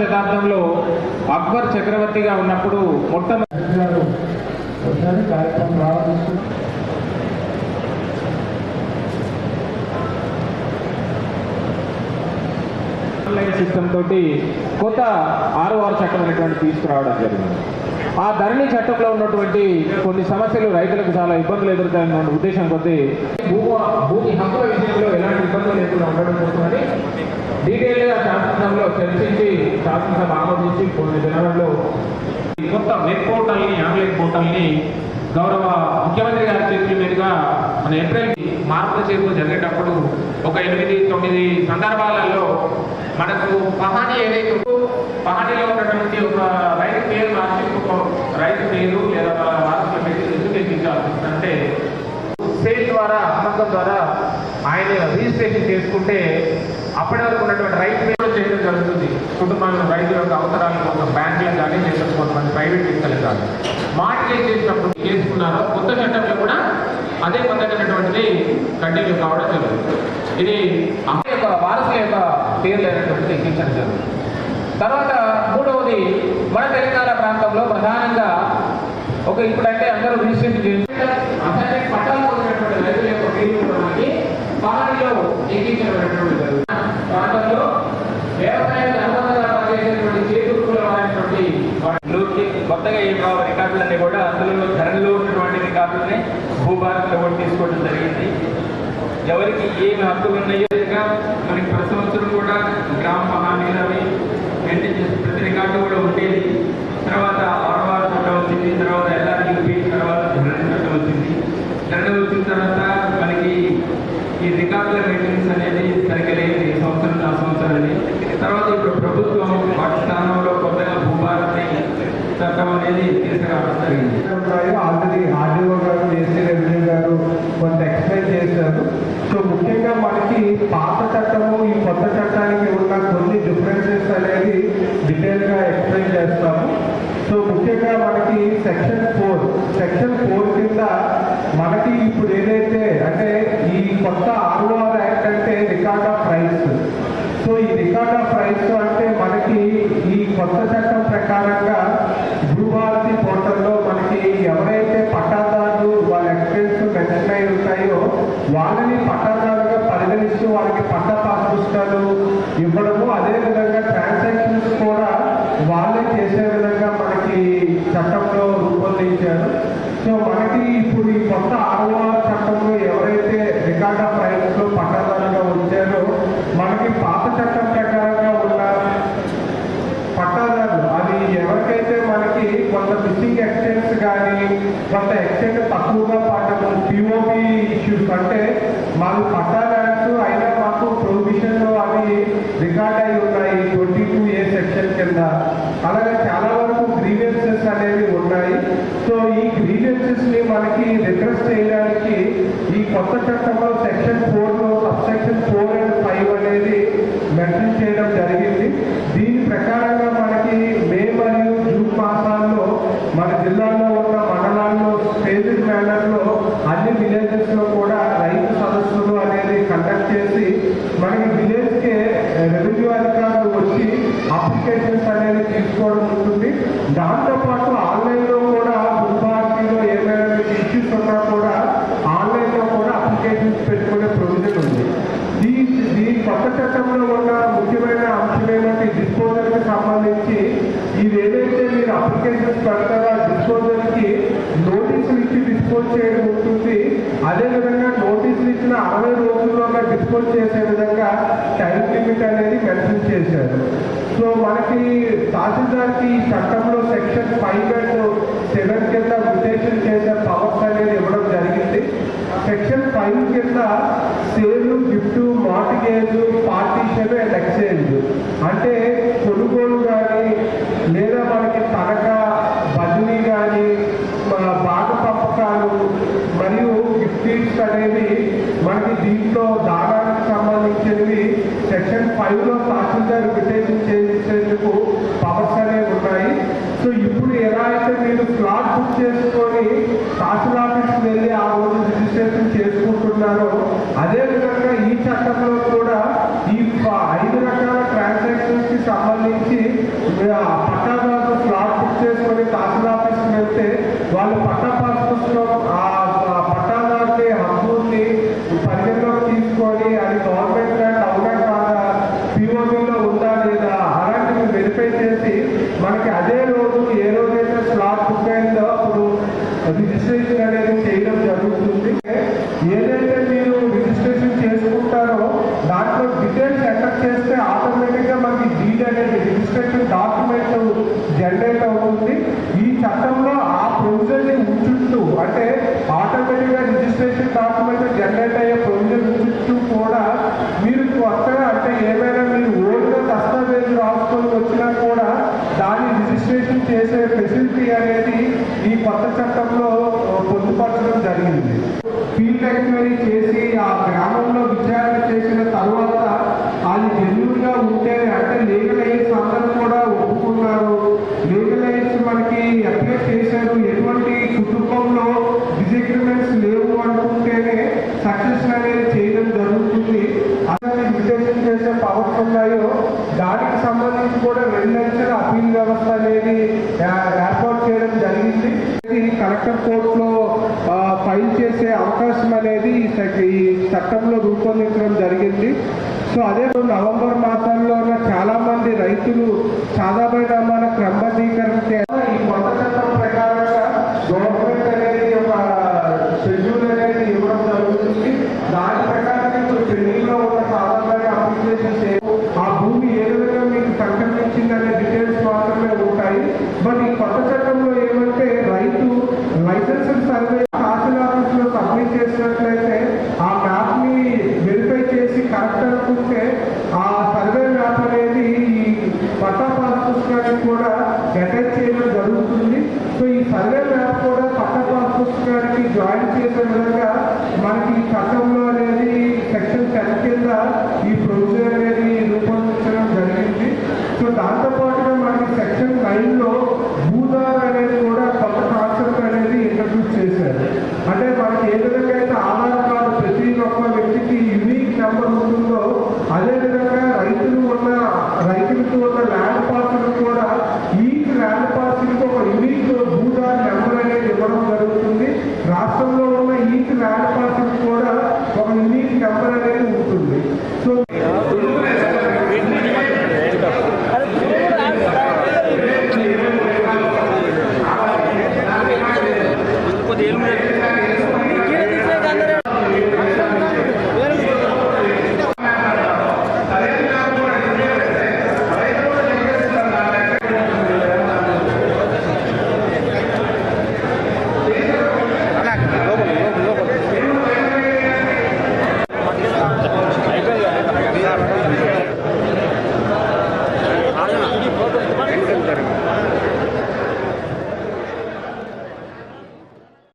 శతాబ్దంలో అక్బర్ చక్రవర్తిగా ఉన్నప్పుడు మొట్టమొదటి కార్యక్రమం ప్రారంభిస్తున్నారు సిస్టమ్ తోటి కొత్త ఆరు ఆరు చట్టం అనేటువంటి తీసుకురావడం జరిగింది. ఆ ధరణి చట్టంలో ఉన్నటువంటి కొన్ని సమస్యలు రైతులకు చాలా ఇబ్బందులు ఎదురుతాయన్న ఉద్దేశం కొద్దీ భూమి భూమి హక్కుల విషయంలో ఎలాంటి ఇబ్బందులు లేకుండా ఉండడం కోసమని డీటెయిల్గా శాసనసభలో చర్చించి శాసనసభ ఆమోదించి కొన్ని దినాలలో కొత్త వెబ్ పోర్టల్ని ఆన్లైన్ పోర్టల్ని గౌరవ ముఖ్యమంత్రి గారు చేతుల మీదుగా మన ఏప్రిల్ మార్పుల చేతులు జరిగేటప్పుడు ఒక ఎనిమిది తొమ్మిది సందర్భాలలో మనకు పహాని ఏదైతే ఉందో పహానీలో ఉన్నటువంటి ఒక రైతు పేరు మార్చి ఒక రైతు పేరు లేదా వాళ్ళ వారసుల పేరు ఎందుకు ఎక్కించాల్సి వస్తుంది? అంటే సేల్ ద్వారా ద్వారా ఆయన రిజిస్ట్రేషన్ చేసుకుంటే అప్పటి వరకు ఉన్నటువంటి రైతు పేరు చేయడం జరుగుతుంది. కుటుంబాలను రైతుల యొక్క అవసరాల కోసం బ్యాంకులకు కానీ లేదా కొంతమంది ప్రైవేట్ వ్యక్తులకు కానీ. మార్కెట్ చేసినప్పుడు చేసుకున్నారో కొత్త చట్టంలో కూడా అదే పద్ధతినటువంటిది కంటిన్యూ కావడం జరుగుతుంది. ఇది అమ్మ యొక్క వారసుల యొక్క పేర్లు అనేటువంటిది ఎక్కించడం జరుగుతుంది. తర్వాత మూడవది మన తెలంగాణ ప్రాంతంలో ప్రధానంగా ఒక ఇప్పుడంటే అందరూ రిజిస్ట్రేషన్ చేసి అసలు పట్టాలు పొందినటువంటి రైతుల యొక్క పేర్లు కూడా మనకి పహానీలో జరుగుతుంది ప్రాంతంలో వ్యవసాయానికి అనుబంధంగా పనిచేసేటువంటి చేతుర్కుల వారైనటువంటి కొత్తగా ఏం కావాలి రికార్డులన్నీ కూడా అందులో ధరలో ఉన్నటువంటి రికార్డులని భూభారత్లో కూడా తీసుకోవడం జరిగింది. ఎవరికి ఏమి హక్కులు ఉన్నాయో మనకి ప్రతి సంవత్సరం కూడా గ్రామ హామీలు అవి మెయింటైన్ చేసి ప్రతి రికార్డు కూడా ఉండేది. తర్వాత ఆడవారు చట్టం వచ్చింది తర్వాత ఎల్ఆర్యూపీ తర్వాత ధరణి చట్టం వచ్చింది ధరణి వచ్చిన తర్వాత మనకి ఈ రికార్డుల అనేది సరిగ్గా లేదు ఈ సంవత్సరం ఆ సంవత్సరాన్ని తర్వాత ఇప్పుడు ప్రభుత్వం వాటి స్థానంలో కొత్తగా భూభారతి చట్టం అనేది తీసుకురావడం జరిగింది. ఆల్రెడీ ఆర్డీఓ గారు రెవెన్యూ గారు కొంత ఎక్స్ప్లెయిన్ చేశారు. సో ముఖ్యంగా మనకి పాత చట్టము ఈ కొత్త చట్టానికి ఉన్న కొన్ని డిఫరెన్సెస్ అనేది డీటెయిల్గా ఎక్స్ప్లెయిన్ చేస్తాము. సో ముఖ్యంగా మనకి సెక్షన్ ఫోర్ సెక్షన్ ఫోర్ కింద మనకి ఇప్పుడు ఏదైతే అంటే ఈ కొత్త ఆర్ఓఆర్ యాక్ట్ అంటే రికార్డ్ ఆఫ్ రైట్స్ సో ఈ రికార్డ్ ఆఫ్ రైట్స్ అంటే మనకి ఈ కొత్త చట్టం ప్రకారంగా భూభారతి పోర్టల్లో మనకి ఎవరైతే పట్టాదారులు వాళ్ళ ఎక్స్పెన్స్ మెన్షన్ అయి ఉంటాయో వాళ్ళని పట్టాదారులుగా పరిగణిస్తూ వాళ్ళకి పట్టా పాస్ పుస్తకాలు ఇవ్వడము అదేవిధంగా ట్రాన్సాక్షన్స్ కూడా వాళ్ళే చేసే విధంగా మనకి చట్టంలో రూపొందించారు సో మనకి ఇప్పుడు ఈ కొత్త ఆర్ఓఆర్ చట్టంలో ఎవరైతే రికార్డ్ ఆఫ్ రైట్స్లో పట్టాదారులుగా వచ్చారో మనకి పాత చట్టం ప్రకారంగా ఉన్న పట్టాదారులు అది ఎవరికైతే మనకి కొంత మిస్సింగ్ ఎక్స్టెంట్స్ కానీ కొంత ఎక్స్టెంట్ తక్కువగా పడటము పిఓపి ఎందుకంటే అంటే మాకు పట్టా ల్యాండ్స్ అయినా మాకు ప్రొవిజన్లో అవి రికార్డ్ అయి ఉన్నాయి. ట్వంటీ టూ ఏ సెక్షన్ కింద. అలాగే చాలా వరకు గ్రీవెన్సెస్ అనేవి ఉన్నాయి. సో ఈ గ్రీవెన్సెస్ని మనకి రిక్వెస్ట్ చేయడానికి ఈ కొత్త చట్టంలో సెక్షన్ ఫోర్లో sub section four and five అనేది మెన్షన్ చేయడం జరిగింది దీని ప్రకారంగా మనకి మే మరియు జూన్ మాసాల్లో మన జిల్లాలో ఉన్న మండలాల్లో స్టేజెడ్ మేనర్లో అన్ని విలేజెస్లో కూడా రైతు సదస్సులు అనేది కండక్ట్ చేసి మనకి విలేజ్ కే రెవెన్యూ అధికారులు వచ్చి అప్లికేషన్స్ అనేది తీసుకోవడం ఉంటుంది దాంతోపాటు ఆన్లైన్లో కూడా భూభారతిలో ఏమైనా ఇష్యూస్ ఉన్నా కూడా ఆన్లైన్లో కూడా అప్లికేషన్స్ పెట్టుకునే ప్రొవిజన్ ఉంది ఈ ఈ కొత్త చట్టంలో ఉన్న ముఖ్యమైన అంశం ఏమంటే డిస్పోజల్కి సంబంధించి ఇది ఏదైతే మీరు అప్లికేషన్స్ పెడతారో ఆ డిస్పోజల్కి నోటీసులు ఇచ్చి డిస్పోజ్ చేయడం ఉంటుంది అదేవిధంగా నోటీసులు ఇచ్చిన అరవై రోజుల్లోగా చేసే విధంగా టైం లిమిట్ అనేది మెన్షన్ చేశారు. సో మనకి తహసీల్దార్కి ఈ చట్టంలో సెక్షన్ ఫైవ్ అండ్ సెవెన్ కింద మ్యుటేషన్ చేసే పవర్స్ అనేది ఇవ్వడం జరిగింది. సెక్షన్ ఫైవ్ కింద సేల్ గిఫ్ట్ మార్టిగేజ్ ఫైవ్లో తహసీల్దార్ విటేషించేందుకు పవర్స్ అనేవి ఉన్నాయి. సో ఇప్పుడు ఎలా అయితే మీరు ప్లాట్ బుక్ చేసుకొని తహసీల్ ఆఫీస్కి వెళ్ళి ఆ రోజు రిజిస్ట్రేషన్ చేసుకుంటున్నారో అదేవిధంగా ఈ చట్టంలో కూడా ఈ ఐదు రకాల ట్రాన్సాక్షన్స్కి సంబంధించి అనేది చేయడం జరుగుతుంది ఏదైతే మీరు రిజిస్ట్రేషన్ చేసుకుంటారో దాంట్లో డీటెయిల్స్ ఎంటర్ చేస్తే ఆటోమేటిక్గా మనకి డీడ్ అనేది రిజిస్ట్రేషన్ డాక్యుమెంట్ జనరేట్ అవుతుంది ఈ చట్టంలో ఆ ప్రొవిజన్ ఉంచుతూ అంటే ఆటోమేటిక్గా రిజిస్ట్రేషన్ డాక్యుమెంట్ జనరేట్ అయ్యే ప్రొవిజన్ ఉంచుతూ కూడా మీరు కొత్తగా అంటే ఏమైనా మీరు ఓల్డ్గా దస్తావేజు రాసుకొని వచ్చినా కూడా దాన్ని రిజిస్ట్రేషన్ చేసే ఫెసిలిటీ అనేది ఈ కొత్త చట్టంలో పొందుపరచడం జరిగింది ఫీల్డ్ చేసి ఆ గ్రామంలో విచారణ చేసిన తర్వాత అది జెన్యున్గా ఉంటే అంటే లీగల్ అందరూ కూడా ఒప్పుకున్నారు లీగల్ మనకి అప్లై చేశారు. ఎటువంటి కుటుంబంలో డిసగ్రిమెంట్స్ లేవు అనుకుంటేనే సక్సెస్ అనేది చేయడం జరుగుతుంది. అదే లిమిటేషన్ చేసే పవర్స్ ఉన్నాయో దానికి సంబంధించి కూడా రెండంచెల అపీల్ వ్యవస్థ అనేది ఏర్పాటు చేయడం జరిగింది. కలెక్టర్ కోర్టులో ఆ, ఫైల్ చేసే అవకాశం అనేది ఈ చట్టంలో రూపొందించడం జరిగింది. సో అదే నవంబర్ మాసంలో చాలా మంది రైతులు సాదాపరిణామాల క్రమబద్ధీకరణ ఈ కొత్త చట్టం ప్రకారంగా గవర్నమెంట్ అనేది ఒక షెడ్యూల్ అనేది ఇవ్వడం జరుగుతుంది. దాని ప్రకారం ఇప్పుడు పెండింగ్ ఉన్న సాధారణ అప్లికేషన్స్ ఆ భూమి ఏ విధంగా మీకు సంక్రమించిందనే డీటెయిల్స్ మాత్రమే ఉంటాయి. బట్ ఈ కొత్త చట్టం ఏమంటే రైతు లైసెన్స్ సర్వే తహసీల్ ఆఫీస్లో సబ్మిట్ చేసినట్లయితే ఆ మ్యాప్ని వెరిఫై చేసి కరెక్ట్ అనుకుంటే ఆ సర్వే మ్యాప్ అనేది ఈ పట్టా పాస్ పుస్తకానికి కూడా అటాచ్ చేయడం జరుగుతుంది సో ఈ సర్వే మ్యాప్ కూడా పట్టా పాస్ పుస్తకానికి జాయిన్ చేసే